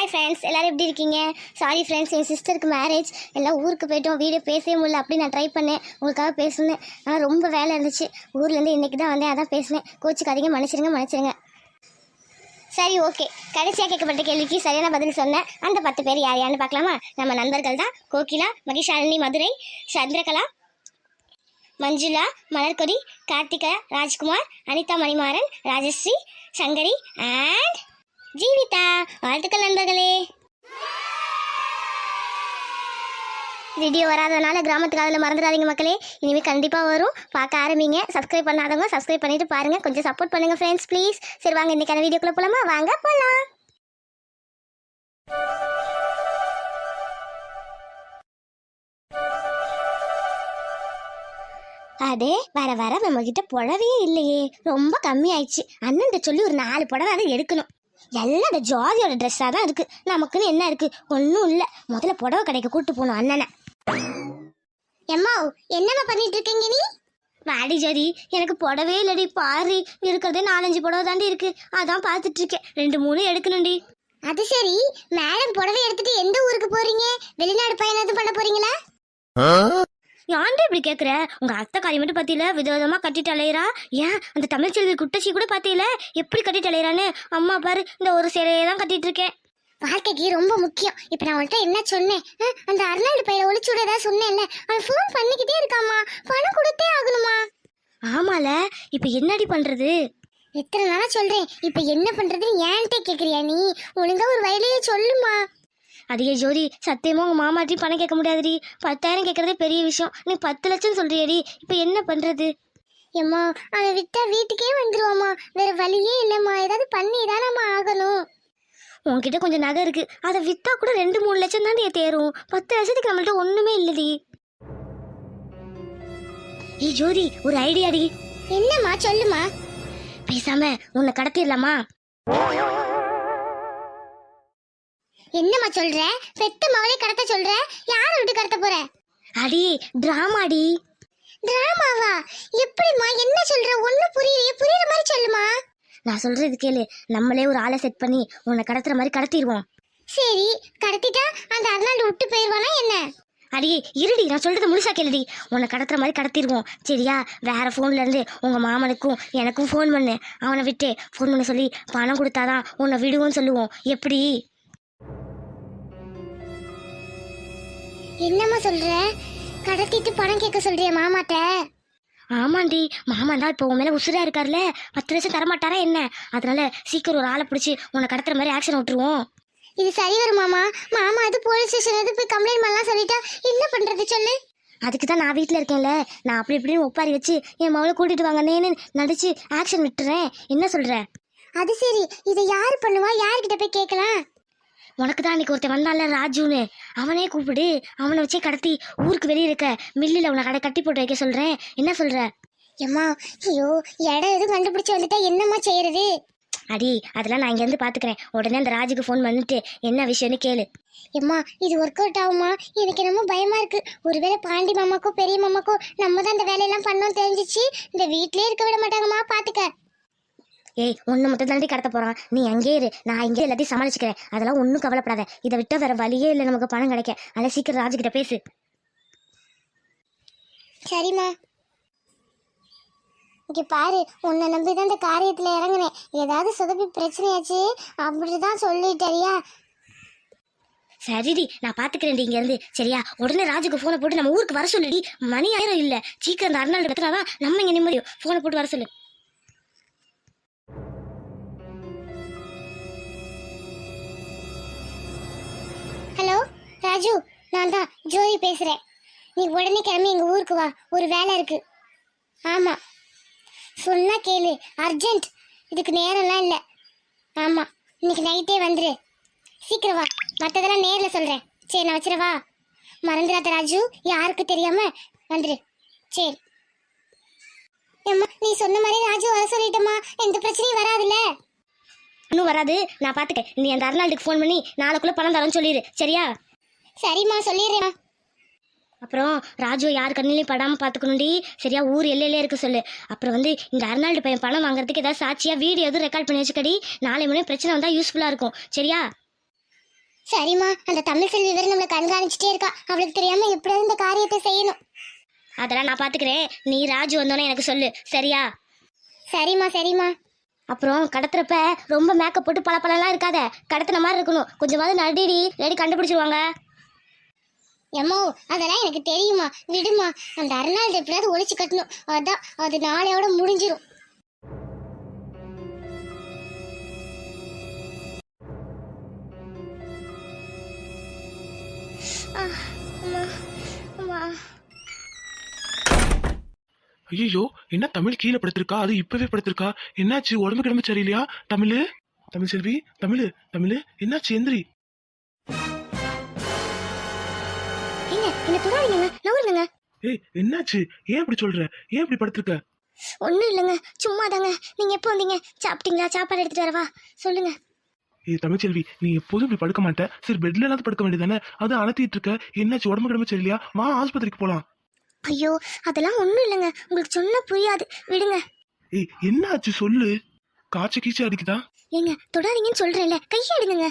Hi friends எல்லோரும் எப்படி இருக்கீங்க? சாரி ஃப்ரெண்ட்ஸ் என் சிஸ்டருக்கு மேரேஜ் எல்லாம் ஊருக்கு போயிட்டோம். வீடியோ பேசவே முடியல. அப்படி நான் ட்ரை பண்ணேன். உங்களுக்காக பேசுனேன். ஆனால் ரொம்ப வேலை இருந்துச்சு. ஊர்லேருந்து இன்றைக்கி தான் வந்தேன். அதான் பேசினேன். கோச்சுக்காதீங்க. மன்னிச்சிருங்க மன்னிச்சிருங்க. சரி ஓகே கடைசியாக கேட்கப்பட்ட கேள்விக்கு சரியான பதில் சொன்னேன் அந்த பத்து பேர் யார் யாருன்னு பார்க்கலாமா? நம்ம நண்பர்கள் தான். கோகிலா மகிஷாலினி மதுரை சந்திரகலா மஞ்சுளா மலர்கொடி கார்த்திகா ராஜ்குமார் அனிதா மணிமாறன் ராஜஸ்ரீ சங்கரி அண்ட் ஜீவிதா வாழ்த்துக்கள் நண்பர்களே. வீடியோ வராதனால கிராமத்துக்கு அதில் மறந்துடாதீங்க மக்களே. இனிமேல் கண்டிப்பாக வரும். பார்க்க ஆரம்பிங்க. சப்ஸ்கிரைப் பண்ணாதவங்க சப்ஸ்கிரைப் பண்ணிட்டு பாருங்க. கொஞ்சம் சப்போர்ட் பண்ணுங்க ஃப்ரெண்ட்ஸ் ப்ளீஸ் சரி வாங்க இன்னைக்கான வீடியோக்குள்ள போலாமா? வாங்க போகலாம் அடே வர வர நம்மக்கிட்ட புடவையே இல்லையே. ரொம்ப கம்மியாயிடுச்சு. அண்ணன் சொல்லி ஒரு நாலு புடவை அதை எடுக்கணும். எல்லாம் அந்த ஜாதியோட ட்ரெஸ்ஸாக தான் இருக்கு. நமக்குன்னு என்ன இருக்கு? ஒன்றும் இல்லை. முதல்ல புடவை கடைக்கு கூட்டு போகணும் அண்ணனை. எம்மா என்னம்மா பண்ணிட்டு இருக்கீங்க நீ? வாடி ஜோதி எனக்கு புடவே இல்லடி. பாரு இருக்கிறதே நாலஞ்சு புடவை தாண்டி இருக்கு. அதான் பார்த்துட்டு இருக்கேன். ரெண்டு மூணு எடுக்கணும்டி அது சரி. மேடம் புடவை எடுத்துட்டு எந்த ஊருக்கு போறீங்க? வெளிநாடு பயணம் எதுவும் பண்ண போறீங்களா? ஏன்டா இப்படி கேக்குற? உங்க அத்தை காரி மட்டும் பாத்தீல? விதவிதமா கட்டிட்டு அலையறா. ஏன்? அந்த தமிழ் செல்வி குட்டச்சி கூட பாத்தீல? எப்படி கட்டிட்டு அலையறான்னு? அம்மா பாரு இந்த ஒரு சேலையை தான் கட்டிட்டு இருக்கேன். வாழ்க்கைக்கு ரொம்ப முக்கியம். இப்ப நான் உன்கிட்ட என்ன சொன்னேன்? அந்த அர்னால்டு பையனை ஒளிச்சு விட ஏதாவது சொன்னேன்ல? அவன் ஃபோன் பண்ணிக்கிட்டே இருக்காமா பணம் கொடுத்தே ஆகணுமா? ஆமால. இப்ப என்னடி பண்றது? எத்தனை நாளா சொல்றேன். இப்ப என்ன பண்றதுன்னு ஏன்ட்டே கேக்குறியா நீ? ஒழுங்கா ஒரு வயலையே சொல்லுமா. அதிக ஜோதி சத்தியமா உங்க மாமாட்டி பணம் கேட்க முடியாதுடி. பத்தாயிரம் கேட்கறதே பெரிய விஷயம். நீ பத்து லட்சம் சொல்றியடி. இப்ப என்ன பண்றது? ஏம்மா அவன் விட்டா வீட்டுக்கே வந்துருவாமா வேற வழியே இல்லம்மா. ஏதாவது பண்ணி தானம்மா ஆகணும். உன்கிட்ட கொஞ்சம் நகை இருக்கு. அதை வித்தா கூட ரெண்டு மூணு லட்சம் தாண்டி தேரும். பத்து லட்சத்துக்கு நம்மள்ட்ட ஒண்ணுமே இல்லடி. ஏய் ஜோதி ஒரு ஐடியாடி. என்னம்மா சொல்லுமா பேசாம உன்னை கடத்திடலாமா? என்னம்மா சொல்ற? பெத்த மவளே கடத்த சொல்ற? யார விட்டு கடத்த போற? அடி டிராமாடி. டிராமாவா? எப்படிம்மா? என்ன சொல்ற? ஒண்ணு புரியலையே. புரியுற மாதிரி சொல்லுமா. நான் சொல்றது கேளு. நம்மளே ஒரு ஆளை செட் பண்ணி உன்னை கடத்துற மாதிரி கடத்திடுவோம். சரி கடத்திட்டா அந்த அர்னால்டு விட்டு போயிடுவானா என்ன? அடி இருடி. நான் சொல்றது முழுசா கேளுடி. உன்னை கடத்துற மாதிரி கடத்திடுவோம். சரியா? வேற ஃபோன்ல இருந்து உங்க மாமனுக்கும் எனக்கும் ஃபோன் பண்ணு. அவனை விட்டு ஃபோன் பண்ண சொல்லி பணம் கொடுத்தாதான் உன்னை விடுவோம்னு சொல்லுவோம். எப்படி? என்னம்மா சொல்ற? கடத்திட்டு பணம் கேட்க சொல்றிய மாமாட்ட? ஆமாண்டி மாமாண்டா இப்போ உன் மேல உசுரா இருக்கார்ல. பத்து லட்சம் தரமாட்டாரா என்ன? அதனால சீக்கிரம் ஒரு ஆளை பிடிச்சி உன்னை கடத்துற மாதிரி ஆக்ஷன் விட்டுருவோம். இது சரி வருமாமா மாமா. அது போலீஸ் ஸ்டேஷன் எது போய் கம்ப்ளைண்ட் பண்ணலாம் சொல்லிட்டா என்ன பண்றது சொல்லு? அதுக்கு தான் நான் வீட்டில் இருக்கேன்ல. நான் அப்படி இப்படின்னு ஒப்பாரி வச்சு என் மகளை கூட்டிட்டு வாங்கன்னு நடிச்சு ஆக்ஷன் விட்டுறேன். என்ன சொல்ற? அது சரி. இதை யார் பண்ணுவா? யார்கிட்ட போய் கேட்கலாம்? உனக்கு தான் அன்னைக்கு ஒருத்தன் வந்தான்ல ராஜுன்னு. அவனே கூப்பிடு. அவனை வச்சே கடத்தி ஊருக்கு வெளியே இருக்க மில்லில் உன்னை கடை கட்டி போட்டு வைக்க சொல்றேன். என்ன சொல்ற? எம்மா ஐயோ இடம் எதுவும் கண்டுபிடிச்சு வந்துட்டா என்னம்மா செய்யறது? அடி அதெல்லாம் நான் இங்கேருந்து பார்த்துக்கிறேன் உடனே அந்த ராஜுக்கு ஃபோன் பண்ணிட்டு என்ன விஷயம்னு கேளு. எம்மா இது ஒர்க் அவுட் ஆகுமா? எனக்கு என்னமோ பயமா இருக்கு. ஒருவேளை பாண்டி மாமாக்கோ பெரிய மாமாக்கோ நம்ம தான் இந்த வேலையெல்லாம் பண்ணோம் தெரிஞ்சிச்சு. இந்த வீட்லயே இருக்க விட மாட்டாங்கம்மா பாத்துக்க. ஏய் ஒன்று மட்டும் தாண்டி கடத்த போறான். நீ அங்கே இரு. நான் இங்கே எல்லாத்தையும் சமாளிச்சுக்கிறேன். அதெல்லாம் ஒன்றும் கவலைப்படாத. இதை விட்டா வேற வழியே இல்லை. நமக்கு பணம் கிடைக்க. அதை சீக்கிரம் ராஜுகிட்ட பேசு. சரிம்மா. இங்க பாரு உன்னை நம்பி தான் இந்த காரியத்துல இறங்குனேன். ஏதாவது சொதப்பி பிரச்சனையாச்சு அப்படிதான் சொல்லிட்டறியா சரிடி நான் பாத்துக்கிறேன் இங்க இருந்து சரியா? உடனே ராஜுக்கு போனை போட்டு நம்ம ஊருக்கு வர சொல்லுடி. மணி ஆயிரம் இல்ல. சீக்கிரம் அந்த அருணாள் கத்துனாதான் நம்ம இங்க நிம்மதியும். போனை போட்டு வர சொல்லு. ராஜு நான் தான் ஜோதி பேசுறேன். நீ உடனே கிளம்பி எங்க ஊருக்கு வா. ஒரு வேலை இருக்கு. ஆமா. சொன்னா கேளு. அர்ஜென்ட். இதுக்கு நேரம்லாம் இல்லை. ஆமா. இன்னைக்கு நைட்டே வந்துரு. சீக்கிரம் வா. மற்றதெல்லாம் நேரில் சொல்கிறேன் சரி நான் வச்சிடவா? மறந்துடாத ராஜு. யாருக்கு தெரியாம வந்துரு. சரி. அம்மா நீ சொன்ன மாதிரி ராஜு வர சொல்லிட்டம்மா. எந்த பிரச்சனையும் வராதுல்ல. இன்னும் வராது. நான் பார்த்துக்க நீ அந்த அருணாளுக்கு ஃபோன் பண்ணி நாளைக்குள்ள பணம் தரேன்னு சொல்லிடு சரியா? சரிம்மா சொல்லிடுறேன் அப்புறம் ராஜு யார் கண்ணிலையும் படாம பார்த்துக்கணும்டி சரியா ஊர் எல்லையிலே இருக்க சொல்லு. அப்புறம் வந்து இந்த அருணாள்டு பையன் பணம் வாங்குறதுக்கு ஏதாவது சாட்சியா வீடியோ எதுவும் ரெக்கார்ட் பண்ணி வச்சுக்கடி. நாளை மணி பிரச்சனை வந்தால் யூஸ்ஃபுல்லாக இருக்கும். சரியா? சரிம்மா அந்த தமிழ் செல்வி வேற நம்மளை கண்காணிச்சுட்டே இருக்கா. அவளுக்கு தெரியாம எப்படியாவது இந்த காரியத்தை செய்யணும். அதெல்லாம் நான் பாத்துக்கிறேன். நீ ராஜு வந்தோன்னே எனக்கு சொல்லு. சரியா? சரிம்மா சரிம்மா. அப்புறம் கடத்துறப்ப ரொம்ப மேக்கப் போட்டு பல பழம்லாம் இருக்காத. கடத்துன மாதிரி இருக்கணும். கொஞ்சமாவது நடிடி ரெடி கண்டுபிடிச்சிருவாங்க. எம்மோ அதெல்லாம் எனக்கு தெரியுமா? விடுமா அந்த அருணாள் எப்படியாவது ஒழிச்சு கட்டணும். அதான் அது நாளையோட முடிஞ்சிடும் ஐயோ என்ன தமிழ் கீழே படுத்திருக்கா? அது இப்பவே படுத்திருக்கா? என்னாச்சு உடம்பு கிடம்பு சரியில்லையா? தமிழ்? தமிழ் செல்வி தமிழ் தமிழ் என்னாச்சு எந்திரி? ஏங்க என்ன தொடாதீங்க நவருங்க ஏய் என்னாச்சு? ஏன் இப்படி சொல்ற? ஏன் இப்படி படுத்திருக்க? ஒன்றும் இல்லைங்க சும்மா தாங்க நீங்கள் எப்போ வந்தீங்க? சாப்பிட்டீங்களா? சாப்பாடு எடுத்துட்டு வரவா? சொல்லுங்க. ஏய் தமிழ்ச்செல்வி நீ எப்போதும் இப்படி படுக்க மாட்ட. சரி பெட்ல எல்லாம் படுக்க வேண்டியதானே அது அனத்திட்டு இருக்க. என்னாச்சு? உடம்பு கிடம்பு சரியில்லையா? வா ஆஸ்பத்திரிக்கு போலாம். ஐயோ அதெல்லாம் ஒன்றும் இல்லைங்க. உங்களுக்கு சொன்னா புரியாது. விடுங்க. ஏய் என்னாச்சு? சொல்லு. காய்ச்ச கீச்ச அடிக்குதா? ஏங்க தொடாதீங்கன்னு சொல்கிறேன்ல கையை எடுங்க.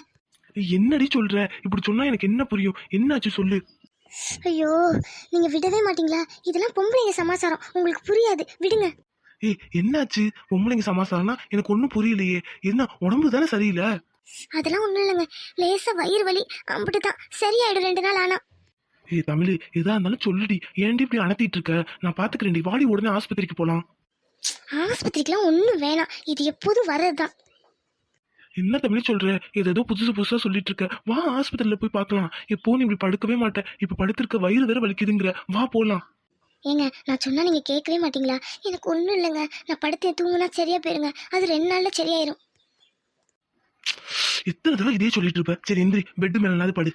ஏய், என்னடி சொல்ற? இப்படி சொன்னா எனக்கு என்ன புரியும்? என்னாச்சு? சொல்லு. ஐயோ நீங்கள் விடவே மாட்டீங்களா? இதெல்லாம் பொம்பளைங்க சமாச்சாரம் உங்களுக்கு புரியாது. விடுங்க. ஏய் என்னாச்சு? பொம்பளைங்க சமாசாரம்னா எனக்கு ஒன்றும் புரியலையே. என்ன உடம்பு தானே சரியில்லை? அதெல்லாம் ஒன்றும் இல்லைங்க. லேசாக வயிறு வலி அம்பிட்டு தான். சரியாயிடும் ரெண்டு நாள் ஆனால் ஏய் தமிழ் எதா இருந்தாலும் சொல்லுடி. ஏன்டி இப்படி அனத்திட்டு இருக்க? நான் பாத்துக்கிறேன்டி. வாடி உடனே ஆஸ்பத்திரிக்கு போலாம். ஆஸ்பத்திரிக்கெலாம் ஒன்றும் வேணாம். இது எப்போதும் வர்றது தான் என்ன தமிழ் சொல்ற? ஏதோ புதுசு புதுசா சொல்லிட்டு இருக்க. வா ஆஸ்பத்திரியில போய் பார்க்கலாம். எப்போ நீ இப்படி படுக்கவே மாட்டேன் இப்ப படுத்திருக்க வயிறு வேற வலிக்குதுங்கிற. வா போலாம். ஏங்க நான் சொன்னா நீங்க கேட்கவே மாட்டீங்களா? எனக்கு ஒன்றும் இல்லைங்க. நான் படுத்து தூங்குனா சரியா போயிருங்க. அது ரெண்டு நாள்ல சரியாயிரும். எத்தனை தடவை இதே சொல்லிட்டு இருப்ப. சரி எந்திரி. பெட் மேல படு.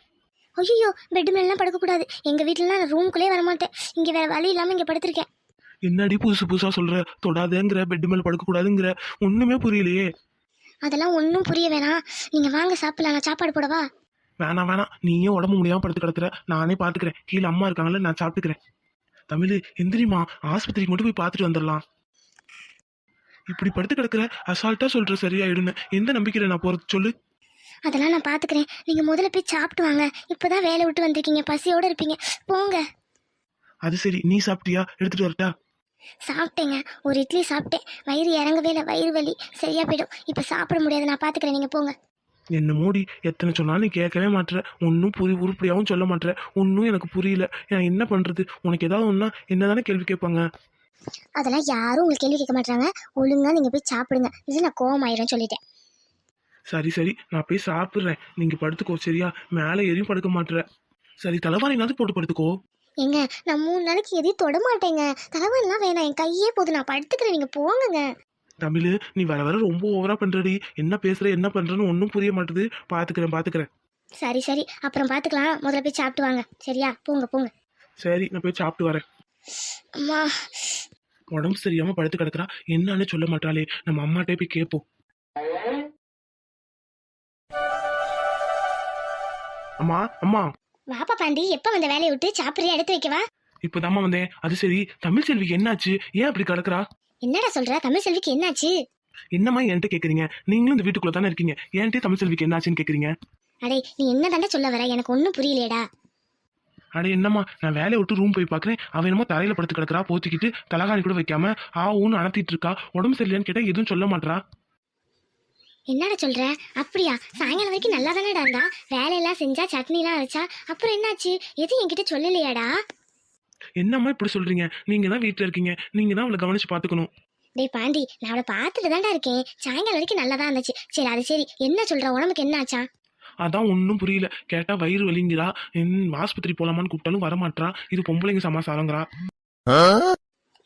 ஐயோ பெட் மேலாம் படுக்கக்கூடாது. எங்க வீட்டுலலாம் நான் ரூம்குள்ளே வரமாட்டேன். இங்க வேற வழி இல்லாம இங்க படுத்திருக்கேன். என்னடி புதுசு புதுசா சொல்ற? தொடாதேங்கிற. பெட் மேல படுக்க கூடாதுங்கிற ஒண்ணுமே புரியலையே. அதெல்லாம் ஒன்றும் புரிய வேணாம். நீங்க வாங்க சாப்பிடலாம். நான் சாப்பாடு போடவா? வேணாம் வேணாம் நீயே உடம்பு முடியாம படுத்து கிடக்குற. நானே பாத்துக்கிறேன். கீழே அம்மா இருக்காங்கல்ல நான் சாப்பிட்டுக்கிறேன். தமிழ் எந்திரிமா ஆஸ்பத்திரிக்கு மட்டும் போய் பார்த்துட்டு வந்துடலாம். இப்படி படுத்து கிடக்குற அசால்ட்டா சொல்ற சரியாயிடுன்னு எந்த நம்பிக்கையில நான் போறது? சொல்லு. அதெல்லாம் நான் பாத்துக்கிறேன். நீங்க முதல்ல போய் சாப்பிட்டு வாங்க. இப்பதான் வேலை விட்டு வந்திருக்கீங்க. பசியோட இருப்பீங்க. போங்க. அது சரி. நீ சாப்பிட்டியா? எடுத்துட்டு வரட்டா? சாப்பிட்டேங்க. ஒரு இட்லி சாப்பிட்டேன். வயிறு இறங்கவே இல்லை. வயிறு வலி. சரியா போயிடும். இப்போ சாப்பிட முடியாது. நான் பாத்துக்கிறேன். நீங்க போங்க. என்ன மோடி? எத்தனை சொன்னாலும் கேட்கவே மாட்ற. ஒன்றும் புரி உருப்படியாகவும் சொல்ல மாட்ற. ஒன்றும் எனக்கு புரியல. நான் என்ன பண்றது? உனக்கு ஏதாவது ஒன்றா என்னதானே கேள்வி கேட்பாங்க? அதெல்லாம் யாரும் உங்களுக்கு கேள்வி கேட்க மாட்டாங்க ஒழுங்கா நீங்க போய் சாப்பிடுங்க. இது நான் கோவமாயிரும் சொல்லிட்டேன். சரி சரி. நான் போய் சாப்பிட்றேன். நீங்க படுத்துக்கோ சரியா? மேலே எதையும் படுக்க மாட்ற. சரி தலைவாரினாவது போட்டு படுத்துக்கோ. ஏங்க நான் மூணு நாளைக்கு எதையும் தொட மாட்டேங்க. தலைவலிலாம் வேணாம். என் கையே போதும். நான் படுத்துக்கிறேன். நீங்க போங்கங்க. தமிழ் நீ வர வர ரொம்ப ஓவரா பண்றடி. என்ன பேசுற என்ன பண்றன்னு ஒன்றும் புரிய மாட்டுது. பாத்துக்கிறேன் பாத்துக்கிறேன். சரி சரி. அப்புறம் பார்த்துக்கலாம் முதல்ல போய் சாப்பிட்டு வாங்க. சரியா? போங்க போங்க. சரி நான் போய் சாப்பிட்டு வரேன். அம்மா. உடம்பு சரியாம படுத்து கிடக்குறா. என்னன்னு சொல்ல மாட்டாளே. நம்ம அம்மாட்டே போய் கேட்போம். அம்மா அம்மா. வாப்பா பாண்டி எப்போ வந்த வேலையை விட்டு சாப்பிட்றியா எடுத்து வைக்கவா இப்பதாம்மா வந்தேன். அது சரி தமிழ் செல்விக்கு என்னாச்சு? ஏன் அப்படி கிடக்குறா என்னடா சொல்ற? தமிழ் செல்விக்கு என்னாச்சு? என்னம்மா என்கிட்ட கேக்குறீங்க? நீங்களும் இந்த வீட்டுக்குள்ள தானே இருக்கீங்க. ஏன்ட்டே தமிழ் செல்விக்கு என்னாச்சுன்னு கேக்குறீங்க? அடே நீ என்ன தாண்டா சொல்ல வர? எனக்கு ஒன்றும் புரியலையேடா. அட என்னம்மா நான் வேலையை விட்டு ரூம் போய் பார்க்கறேன் அவன் என்னமோ தரையில படுத்து கிடக்குறா போத்திக்கிட்டு தலகாணி கூட வைக்காம ஆ ஊன்னு அனத்திட்டு இருக்கா. உடம்பு சரியில்லையான்னு கேட்டா எதுவும் சொல்ல மாட்றா. என்னடா சொல்ற? அப்படியா? சாயங்காலம் வரைக்கும் நல்லா தானடா இருந்தா? வேலையெல்லாம் செஞ்சா சட்னிலாம் அரைச்சா அப்புறம் என்னாச்சு? எதுவும் என்கிட்ட சொல்லலையாடா? என்னம்மா இப்படி சொல்றீங்க? நீங்க தான் வீட்டுல இருக்கீங்க. நீங்க தான் அவளை கவனிச்சு பாத்துக்கணும் டேய் பாண்டி நான் அவளை பார்த்துட்டு தான்டா இருக்கேன். சாயங்காலம் வரைக்கும் நல்லா தான் இருந்துச்சு. சரி அது சரி. என்ன சொல்ற? உடம்புக்கு என்ன ஆச்சா? அதான் ஒன்றும் புரியல. கேட்டா வயிறு வலிங்கிறா ம், ஆஸ்பத்திரி போலாமான்னு கூப்பிட்டாலும் வரமாட்றா. இது பொம்பளைங்க சமாசாரங்கிறா.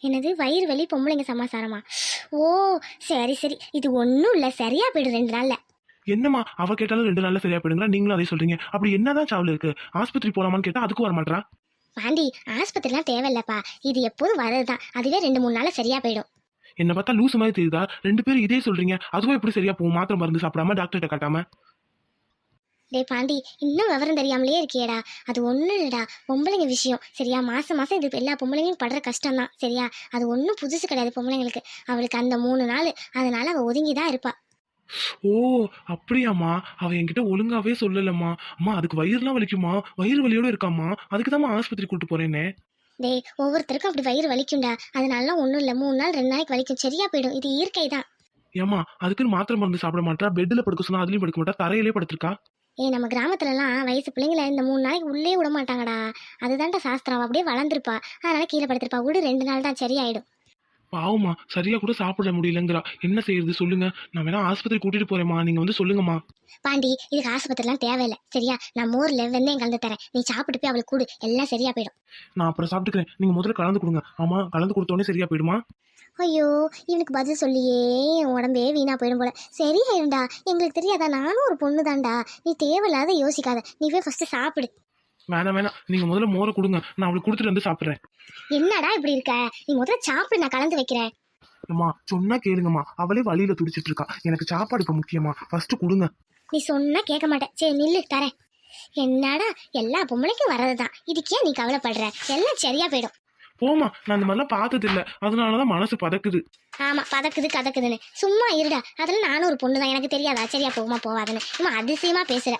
என்னது வயிறு வலி பொம்பளைங்க சமாசாரமா? ஓ சரி சரி. இது ஒன்றும் இல்லை சரியா போயிடும் ரெண்டு நாள்ல. என்னம்மா அவ கேட்டாலும் ரெண்டு நாள்ல சரியா போயிடுங்களா? நீங்களும் அதே சொல்றீங்க. அப்படி என்னதான் சாவல் இருக்கு? ஆஸ்பத்திரி போலாமான்னு கேட்டா அதுக்கும் வரமாட்றா? பாண்டி ஆஸ்பத்திரிலாம் தேவையில்லப்பா. இது எப்போதும் வர்றதுதான். அதுவே ரெண்டு மூணு நாள்ல சரியா போயிடும். என்ன பார்த்தா லூசு மாதிரி தெரியுதா? ரெண்டு பேரும் இதே சொல்றீங்க. அதுவும் எப்படி சரியா போகும்? மாத்திரை மருந்து சாப்பிடாம டாக்டர்கிட்ட காட்டாம? டேய் பாண்டி இன்னும் விவரம் தெரியாமலே இருக்கியேடா. அது ஒன்றும் இல்லைடா. பொம்பளைங்க விஷயம். சரியா? மாசம் மாசம் இது எல்லா பொம்பளைங்களும் படுற கஷ்டம் தான் சரியா? அது ஒன்றும் புதுசு கிடையாது பொம்பளைங்களுக்கு. அவளுக்கு அந்த மூணு நாள். அதனால அவள் ஒதுங்கி தான் இருப்பா. ஓ அப்படியாம்மா. அவ என்கிட்ட ஒழுங்காவே சொல்லலம்மா. அம்மா அதுக்கு வயிறுலாம் வலிக்குமா? வயிறு வலியோட இருக்காம்மா. அதுக்கு தான் ஆஸ்பத்திரி கூட்டு போறேனே டேய் ஒவ்வொருத்தருக்கும் அப்படி வயிறு வலிக்கும்டா. அதனால ஒன்றும் இல்லை. மூணு நாள் ரெண்டு நாளைக்கு வலிக்கும். சரியா போயிடும். இது இயற்கை தான் ஏம்மா அதுக்குன்னு மாத்திரை மருந்து சாப்பிட மாட்டா? பெட்ல படுக்க சொன்னா அதுலயும் படுக்க மாட்டா? தரையிலே படுத்திருக்கா? ஏ நம்ம கிராமத்துலலாம் வயசு பிள்ளைங்கள இந்த மூணு நாளைக்கு உள்ளே விட மாட்டாங்கடா அதுதான்டா சாஸ்திரம். அவ அப்படியே வளர்ந்துருப்பா. அதனால கீழே படுத்திருப்பா. விடு ரெண்டு நாள் தான் சரியாயிடும். பாவமா சரியா கூட சாப்பிட முடியலங்கிறா. என்ன செய்யறது சொல்லுங்க. நான் வேணா ஆஸ்பத்திரி கூட்டிட்டு போறேம்மா. நீங்க வந்து சொல்லுங்கம்மா. பாண்டி இதுக்கு ஆஸ்பத்திரிலாம் தேவையில்லை. சரியா? நான் மோர்ல வெந்தயம் கலந்து தரேன். நீ சாப்பிட்டு போய் அவளுக்கு கூடு. எல்லாம் சரியா போயிடும். நான் அப்புறம் சாப்பிட்டுக்கிறேன். நீங்க முதல்ல கலந்து கொடுங்க. ஆமா கலந்து கொடுத்தோடனே சரியா போயிடுமா? ஐயோ இவனுக்கு பதில் சொல்லியே என் உடம்பே வீணா போயிடும் போல. சரியாயிடும்டா எங்களுக்கு தெரியாதா? நானும் ஒரு பொண்ணு தான்டா நீ தேவையில்லாத யோசிக்காத. நீ போய் ஃபர்ஸ்ட் சாப்பிடு. வேணாம் வேணாம். நீங்க முதல்ல மோரை கொடுங்க. நான் அவளுக்கு கொடுத்துட்டு வந்து சாப்பிட்றேன். என்னடா இப்படி இருக்க? நீ முதல்ல சாப்பிடு நான் கலந்து வைக்கிறேன். அம்மா சொன்னா கேளுங்கம்மா. அவளே வழியில துடிச்சிட்டு இருக்கா. எனக்கு சாப்பாடு இப்ப முக்கியமா ஃபர்ஸ்ட் கொடுங்க. நீ சொன்னா கேட்க மாட்டேன். சரி நில்லு தரேன். என்னடா எல்லா பொம்பளைக்கும் வர்றதுதான். இதுக்கே நீ கவலைப்படுற? எல்லாம் சரியா போயிடும். போமா நான் இந்த மாதிரிலாம் பார்த்தது இல்ல அதனாலதான் மனசு பதக்குது. ஆமா பதக்குது கதக்குதுன்னு. சும்மா இருடா. அதுல நானும் ஒரு பொண்ணு தான் எனக்கு தெரியாதா? சரியா போகுமா போவாதுன்னு. சும்மா அதிசயமா பேசுற.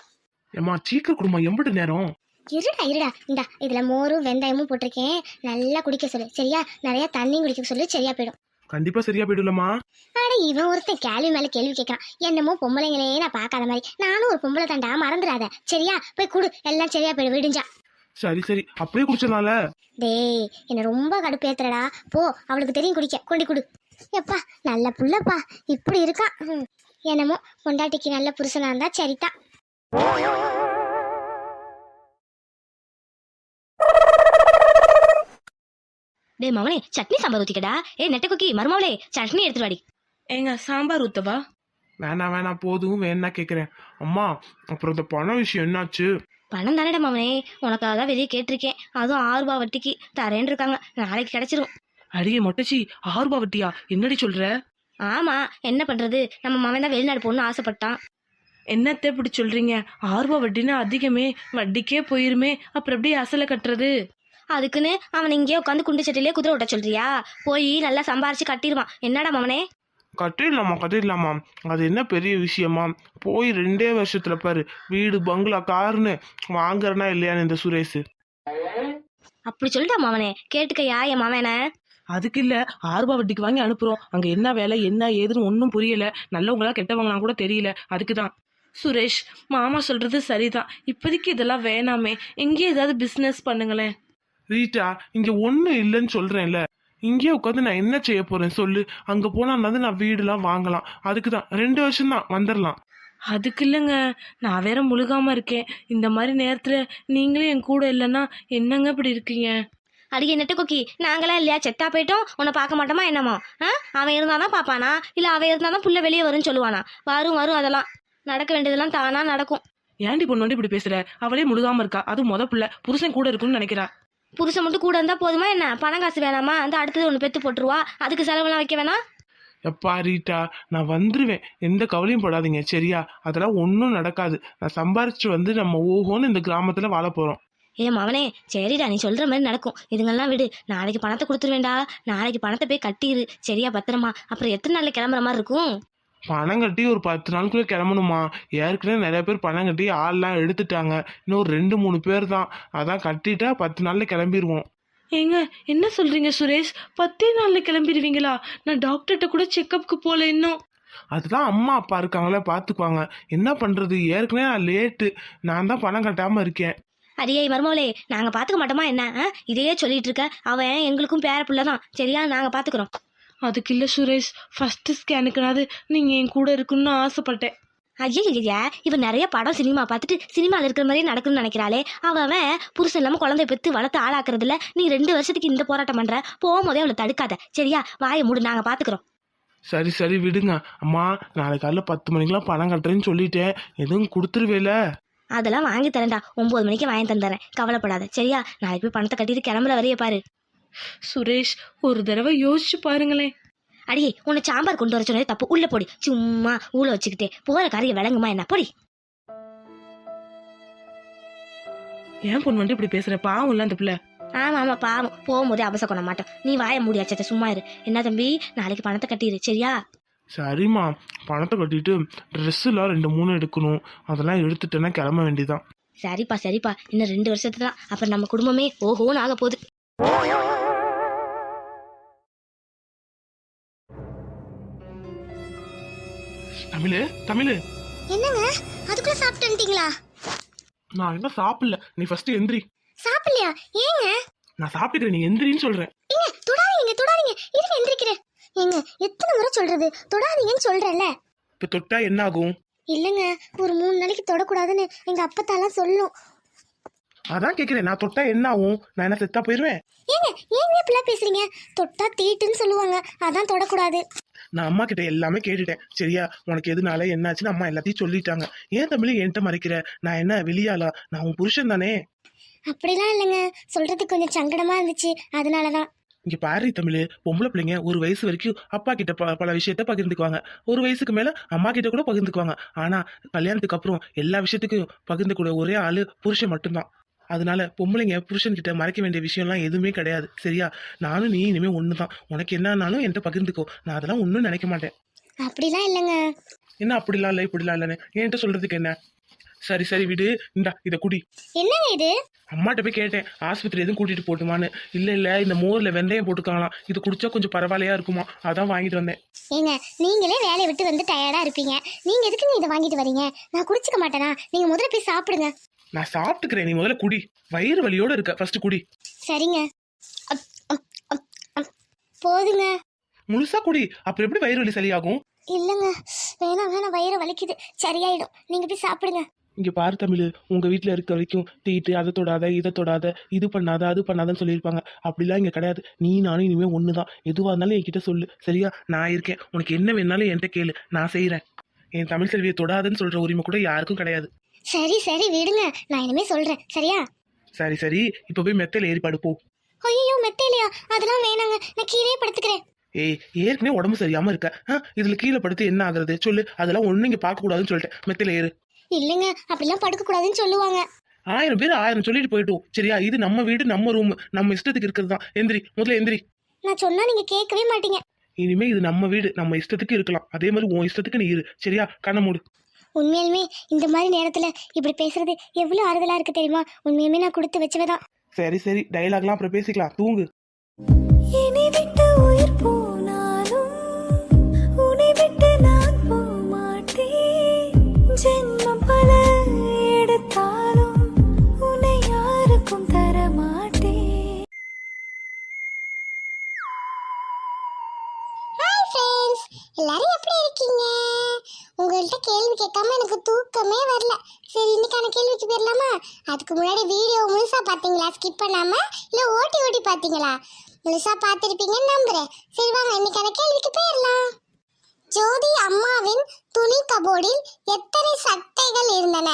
ஏம்மா சீக்கிரம் கொடுமா எம்பிட்டு நேரம்? இருடா இருடா. இந்தா இதுல மோரும் வெந்தயமும் போட்டிருக்கேன். நல்லா குடிக்க சொல்லு. சரியா? நிறைய தண்ணியும் குடிக்க சொல்லு. சரியா போயிடும். கண்டிப்பா சரியா போயிடும்லம்மா. அட இவன் ஒருத்தன் கேள்வி மேல கேள்வி கேட்கறான். என்னமோ பொம்பளைங்களே நான் பார்க்காத மாதிரி. நானும் ஒரு பொம்பளை தாண்டா மறந்துடாத. சரியா? போய் குடு. எல்லாம் சரியா போயிடும். விடிஞ்சா சரி சரி. அப்படியே குடிச்சனால டேய் என்ன ரொம்ப கடுப்பேத்துறடா போ அவளுக்கு தெரியும் குடிக்க. கொண்டு குடு. எப்பா நல்ல புள்ளப்பா. இப்படி இருக்கான். ம். என்னமோ பொண்டாட்டிக்கு நல்ல புருஷனா இருந்தா சரிதான். டேய் மவனே சட்னி சாம்பார் ஊத்திக்கடா. ஏ நெட்ட குக்கி மருமவளே சட்னி எடுத்துட்டு வாடி. ஏங்க சாம்பார் ஊத்தவா? வேணாம் வேணாம் போதும் வேணா கேக்குறேன். அம்மா அப்புறம் இந்த பணம் விஷயம் என்னாச்சு? பணம் தானேடா மவனே உனக்காக தான் வெளியே கேட்டிருக்கேன். அதுவும் ஆறு ரூபா வட்டிக்கு தரேன்னு இருக்காங்க. நாளைக்கு கிடைச்சிரும். அடியே மொட்டச்சி ஆறு ரூபா வட்டியா? என்னடி சொல்ற? ஆமா என்ன பண்றது? நம்ம மவன் தான் வெளிநாடு போகணும்னு ஆசைப்பட்டான். என்னத்த இப்படி சொல்றீங்க? ஆறு ரூபா வட்டினா அதிகமே வட்டிக்கே போயிருமே. அப்புறம் எப்படி அசலை கட்டுறது? அதுக்குன்னு அவன் இங்கேயே உட்காந்து குண்டு சட்டிலே குதிரை விட்ட சொல்றியா? போய் நல்லா சம்பாரிச்சு கட்டிடுவான். என்னடா மவனே? கட்டிடலாமா கட்டிடலாமா? அது என்ன பெரிய விஷயமா? போய் ரெண்டே வருஷத்துல பாரு. வீடு பங்களா காருன்னு வாங்குறனா இல்லையான்னு இந்த சுரேஷ். அப்படி சொல்லிட்டா மவனே. கேட்டுக்கையா என் மவனை? அதுக்கு இல்ல. ஆறு ரூபா வட்டிக்கு வாங்கி அனுப்புறோம். அங்க என்ன வேலை என்ன ஏதுன்னு ஒன்றும் புரியல. நல்லவங்களா கெட்டவங்களா கூட தெரியல. அதுக்கு தான் சுரேஷ் மாமா சொல்றது சரிதான். இப்போதைக்கு இதெல்லாம் வேணாமே. எங்கேயே ஏதாவது பிசினஸ் பண்ணுங்களேன். ரீட்டா இங்க ஒண்ணும் இல்லைன்னு சொல்றேன்ல. இங்கேயே உட்காந்து நான் என்ன செய்ய போறேன் சொல்லு. அங்க போனா வந்து நான் வீடுலாம் வாங்கலாம். அதுக்கு தான் ரெண்டு வருஷம் தான் வந்துடலாம். அதுக்கு இல்லைங்க. நான் வேற முழுகாம இருக்கேன். இந்த மாதிரி நேரத்துல நீங்களும் என் கூட இல்லைன்னா என்னங்க இப்படி இருக்கீங்க? அடியே நெட்ட குக்கி? நாங்களாம் இல்லையா? செத்தா போயிட்டோம். உன்னை பார்க்க மாட்டோமா என்னமோ? ஆ? அவன் இருந்தாதான் பார்ப்பானா? இல்ல அவன் இருந்தாதான் புள்ள வெளியே வரும்னு சொல்லுவானா? வரும் வரும் அதெல்லாம். நடக்க வேண்டியதெல்லாம் தானா நடக்கும். ஏன்டி பொண்ணு வந்து இப்படி பேசுற? அவளே முழுகாம இருக்கா. அது முத புள்ள. புருஷன் கூட இருக்குன்னு நினைக்கிறா. புருஷன் மட்டும் கூட இருந்தா போதுமா என்ன? பணம் காசு வேணாமா? அந்த அடுத்தது ஒன்று பெத்து போட்டுருவா. அதுக்கு செலவெல்லாம் வைக்க வேணாம்? எப்பா ரீட்டா நான் வந்துருவேன். எந்த கவலையும் படாதீங்க சரியா? அதெல்லாம் ஒன்றும் நடக்காது. நான் சம்பாரிச்சு வந்து நம்ம ஓஹோன்னு இந்த கிராமத்துல வாழ போறோம். ஏ மவனே சரிடா நீ சொல்ற மாதிரி நடக்கும். இதுங்கெல்லாம் விடு. நாளைக்கு பணத்தை கொடுத்துருவேண்டா நாளைக்கு பணத்தை போய் கட்டிடு சரியா பத்திரமா. அப்புறம் எத்தனை நாள்ல கிளம்புற மாதிரி இருக்கும்? பணம் கட்டி ஒரு பத்து நாளுக்குள்ள கிளம்பணுமா? ஏற்கனவே நிறைய பேர் பணம் கட்டி ஆள்லாம் எடுத்துட்டாங்க. இன்னும் ஒரு ரெண்டு மூணு பேர் தான். அதான் கட்டிட்டா பத்து நாள்ல கிளம்பிடுவோம் ஏங்க என்ன சொல்றீங்க சுரேஷ்? பத்தே நாள்ல கிளம்பிடுவீங்களா? நான் டாக்டர்கிட்ட கூட செக்கப்புக்கு போல இன்னும். அதுதான் அம்மா அப்பா இருக்காங்களே பார்த்துக்குவாங்க என்ன பண்றது? ஏற்கனவே நான் லேட்டு நான் தான் பணம் கட்டாம இருக்கேன். அடியே மருமவளே நாங்க பாத்துக்க மாட்டோமா என்ன? ஆ? இதையே சொல்லிட்டு இருக்க. அவன் எங்களுக்கும் பேர புள்ள தான். சரியா? நாங்க பாத்துக்கிறோம் அதுக்கு இல்ல சுரேஷ் ஃபர்ஸ்ட் ஸ்கேனுக்குனாது நீங்க என் கூட இருக்குன்னு ஆசைப்பட்டேன். ஐயா ஐயா இவன் நிறைய படம் சினிமா பார்த்துட்டு சினிமாவில் இருக்கிற மாதிரியே நடக்கும்னு நினைக்கிறாளே. அவன் அவன் புருஷன் இல்லாமல் குழந்தை பெற்று வளர்த்து ஆளாக்குறதுல நீ ரெண்டு வருஷத்துக்கு இந்த போராட்டம் பண்ற. போகும்போதே அவளை தடுக்காத. சரியா? வாயை மூடு நாங்கள் பார்த்துக்குறோம். சரி சரி விடுங்க. அம்மா நாளைக்கு காலைல பத்து மணிக்கெல்லாம் பணம் கட்டுறேன்னு சொல்லிட்டேன். எதுவும் கொடுத்துருவேல. அதெல்லாம் வாங்கி தரேன்டா. ஒன்பது மணிக்கு வாங்கி தந்துறேன் கவலைப்படாத. சரியா? நாளைக்கு போய் பணத்தை கட்டிட்டு கிளம்புற வரைய பாரு. சுரேஷ் ஒரு தடவை யோசிச்சு பாருங்களேன். அடியே உன்னை சாம்பார் கொண்டு வர சொன்னது தப்பு. உள்ள போடி. சும்மா ஊழ வச்சுக்கிட்டே. போற காரியம் விளங்குமா என்ன? போடி. ஏன் பொண்ணு வந்து இப்படி பேசுற? பாவம் இல்ல அந்த பிள்ளை. ஆமா ஆமா பாவம். போகும்போதே அபசம் பண்ண மாட்டோம். நீ வாய மூடி அச்சத்த சும்மா இரு. என்ன தம்பி? நாளைக்கு பணத்தை கட்டிடு சரியா? சரிம்மா. பணத்தை கட்டிட்டு ட்ரெஸ்ஸுலாம் ரெண்டு மூணு எடுக்கணும். அதெல்லாம் எடுத்துட்டேன்னா கிளம்ப வேண்டியதான் சரிப்பா சரிப்பா. இன்னும் ரெண்டு வருஷத்துக்கு தான் அப்புறம் நம்ம குடும்பமே ஓஹோன்னு ஆக போகுது. தமிழு தமிழு. என்னங்க? அதுக்குள்ள சாப்பிட்டு வந்துட்டீங்களா? நான் என்ன சாப்பிடல. நீ ஃபர்ஸ்ட் எந்திரி. சாப்பிடலையா? ஏங்க? நான் சாப்பிட்டுக்கிறேன். நீ எந்திரின்னு சொல்றேன். ஏங்க தொடாதீங்க தொடாதீங்க. இருங்க எந்திரிக்கிறேன். ஏங்க எத்தனை முறை சொல்றது? தொடாதீங்கன்னு சொல்றேன்ல. இப்போ தொட்டா என்ன ஆகும் இல்லைங்க ஒரு மூணு நாளைக்கு தொடக்கூடாதுன்னு எங்க அப்பத்தாலாம் சொல்லும். அதான் கேட்குறேன் நான் தொட்டா என்ன ஆகும் நான் என்ன செத்தா போயிடுவேன் ஏங்க ஏங்க இப்படிலாம் பேசுறீங்க? தொட்டா தீட்டுன்னு சொல்லுவாங்க. அதான் தொடக்கூடாது. நான் அம்மா கிட்ட எல்லாமே கேட்டுட்டேன். சரியா? உனக்கு எதுனால என்னாச்சுன்னு அம்மா எல்லாத்தையும் சொல்லிட்டாங்க. ஏன் தமிழ் என்கிட்ட மறைக்கிற? நான் என்ன வெளியாளா? நான் உன் புருஷன் தானே? அப்படிலாம் இல்லைங்க. சொல்றதுக்கு கொஞ்சம் சங்கடமா இருந்துச்சு. அதனாலதான். இங்க பாரு தமிழ். பொம்பளை பிள்ளைங்க ஒரு வயசு வரைக்கும் அப்பா கிட்ட பல விஷயத்த பகிர்ந்துக்குவாங்க. ஒரு வயசுக்கு மேல அம்மா கிட்ட கூட பகிர்ந்துக்குவாங்க. ஆனா கல்யாணத்துக்கு அப்புறம் எல்லா விஷயத்துக்கும் பகிர்ந்துக்கூட ஒரே ஆளு புருஷன் மட்டும்தான். அதனால பொம்பளைங்க புருஷன் கிட்ட மறைக்க வேண்டிய விஷயம்லாம் எதுவுமே கிடையாது. சரியா? நானும் நீ இனிமே ஒண்ணுதான். உனக்கு என்னன்னாலும் என்கிட்ட பகிர்ந்துக்கோ. நான் அதெல்லாம் ஒன்றும் நினைக்க மாட்டேன். அப்படிலாம் இல்லைங்க. என்ன அப்படிலாம் இல்லை இப்படிலாம் இல்லைன்னு? என்கிட்ட சொல்றதுக்கு என்ன? சரி சரி விடு. இந்தா இதை குடி. என்னங்க இது? அம்மாட்ட போய் கேட்டேன். ஆஸ்பத்திரி எதுவும் கூட்டிட்டு போட்டுமான்னு. இல்ல இல்ல இந்த மோர்ல வெந்தயம் போட்டுக்காங்களாம். இது குடிச்சா கொஞ்சம் பரவாயில்லையா இருக்குமா? அதான் வாங்கிட்டு வந்தேன். ஏங்க நீங்களே வேலையை விட்டு வந்து டயர்டா இருப்பீங்க. நீங்க எதுக்கு இதை வாங்கிட்டு வரீங்க? நான் குடிச்சுக்க மாட்டேனா? நீங்க முதல்ல போய் சாப்பிடுங்க. நான் சாப்பிட்டுக்கிறேன். நீ முதல்ல குடி. வயிறு வலியோட இருக்க. ஃபர்ஸ்ட் குடி. சரிங்க. போதுங்க. முழுசா குடி. அப்புறம் எப்படி வயிறு வலி சரியாகும்? இல்லைங்க. வேணாம் வேணாம் வயிறு வலிக்குது. சரியாயிடும். நீங்க போய் சாப்பிடுங்க. இங்க பாரு தமிழ். உங்க வீட்ல இருக்க வரைக்கும் தீட்டு அதை தொடாத இதை தொடாத இது பண்ணாத அது பண்ணாதன்னு சொல்லியிருப்பாங்க. அப்படிலாம் இங்க கிடையாது. நீ நானும் இனிமே ஒண்ணுதான். எதுவா இருந்தாலும் என்கிட்ட சொல்லு. சரியா? நான் இருக்கேன். உனக்கு என்ன வேணாலும் என்கிட்ட கேளு. நான் செய்யறேன் என் தமிழ் செல்வியை தொடாதுன்னு சொல்ற உரிமை கூட யாருக்கும் கிடையாது. சரி சரி விடுங்க. நான் இனிமே சொல்றேன். சரியா? சரி சரி. இப்ப போய் மெத்தையில ஏறி படுப்போம் ஐயோ மெத்தையிலையா? அதெல்லாம் வேணாங்க. நான் கீழே படுத்துக்கிறேன். ஏய் ஏற்கனவே உடம்பு சரியாம இருக்க. ஆ, இதுல கீழே படுத்து என்ன ஆகுறது? சொல்லு. அதெல்லாம் ஒண்ணு இங்க பார்க்க கூடாதுன்னு சொல்லிட்டேன். மெத்தையில ஏறு. இல்லைங்க. அப்படிலாம் படுக்க கூடாதுன்னு சொல்லுவாங்க. ஆயிரம் பேர் ஆயிரம் சொல்லிட்டு போயிட்டோம் சரியா? இது நம்ம வீடு நம்ம ரூம் நம்ம இஷ்டத்துக்கு இருக்கிறது தான். எந்திரி. முதல்ல எந்திரி. நான் சொன்னா நீங்க கேட்கவே மாட்டீங்க. இனிமே இது நம்ம வீடு. நம்ம இஷ்டத்துக்கு இருக்கலாம். அதே மாதிரி உன் இஷ்டத்துக்கு நீ இரு. சரியா? கண்ண மூடு. உண்மையாலுமே இந்த மாதிரி நேரத்துல இப்படி பேசுறது எவ்வளவு ஆறுதலா இருக்கு தெரியுமா? உண்மையுமே நான் கொடுத்து வச்சவதான். சரி சரி டயலாக்லாம் அப்புறம் பேசிக்கலாம். தூங்கு. என்னை விட்டு உயிர் போனாலும் உன்னை விட்டு நான் போமாட்டேன் ஜென்மம் பல எடுத்தாலும் உன்னை யாருக்கும் தரமாட்டேன் ஹாய் ஃப்ரெண்ட்ஸ் எல்லாரும் எப்படி இருக்கீங்க? உங்கள்கிட்ட கேள்வி கேட்காம எனக்கு தூக்கமே வரல. சரி இன்னைக்கான கேள்விக்கு போயிடலாமா? அதுக்கு முன்னாடி வீடியோ முழுசா பார்த்தீங்களா? ஸ்கிப் பண்ணாம? இல்ல ஓட்டி ஓட்டி பார்த்தீங்களா? முழுசா பார்த்துருப்பீங்கன்னு நம்புறேன். சரி வாங்க இன்னைக்கான கேள்விக்கு போயிடலாம். ஜோதி அம்மாவின் துணி கபோர்டில் எத்தனை சட்டைகள் இருந்தன?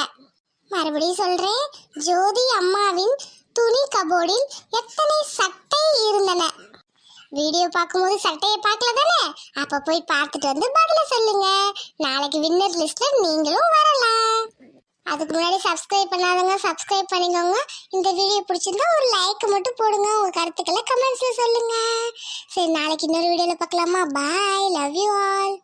மறுபடியும் சொல்றேன். ஜோதி அம்மாவின் துணி கபோர்டில் எத்தனை சட்டை இருந்தன? வீடியோ பார்க்கும்போது சட்டையை பார்க்கல தானே அப்போ போய் பார்த்துட்டு வந்து பதில சொல்லுங்க. நாளைக்கு வின்னர் லிஸ்ட்ல நீங்களும் வரலாம். அதுக்கு முன்னாடி சப்ஸ்கிரைப் பண்ணாதவங்க சப்ஸ்கிரைப் பண்ணிக்கோங்க. இந்த வீடியோ பிடிச்சிருந்தா ஒரு லைக் மட்டும் போடுங்க. உங்க கருத்துக்களை கமெண்ட்ஸ்ல சொல்லுங்க. சரி நாளைக்கு இன்னொரு வீடியோல பார்க்கலாமா? Bye love you all